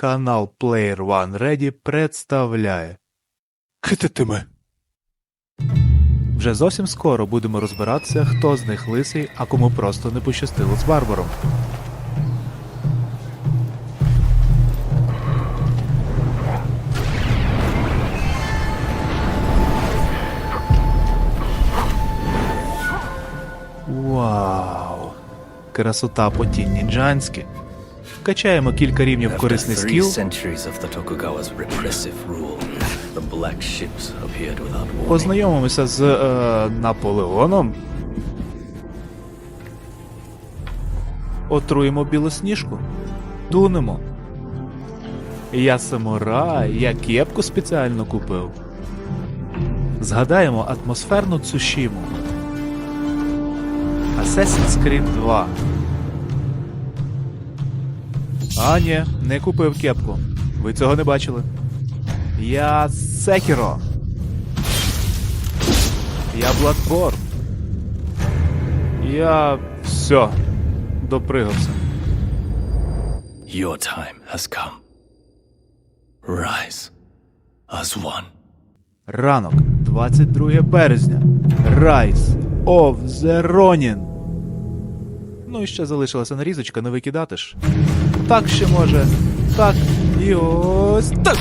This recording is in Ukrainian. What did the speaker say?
Канал Player One Ready представляє. Кититиме. Вже зовсім скоро будемо розбиратися, хто з них лисий, а кому просто не пощастило з Барбаром. Вау! Красота потінь нінджанське. Качаємо кілька рівнів After корисний скіл. Познайомимося з е, Наполеоном. Отруємо білосніжку. Тунемо. Я самурай, я кепку спеціально купив. Згадаємо атмосферну Цушіму. Assassin's Creed 2. А, ні, не купив кепку. Ви цього не бачили. Я Секіро. Я Bloodborne. Я все. Допригався. Your time has come. Rise as one. Ранок, 22 березня. Rise of the Ronin. Ну і ще залишилася нарізочка, не викидати ж. Так ще може. Так. І ось так.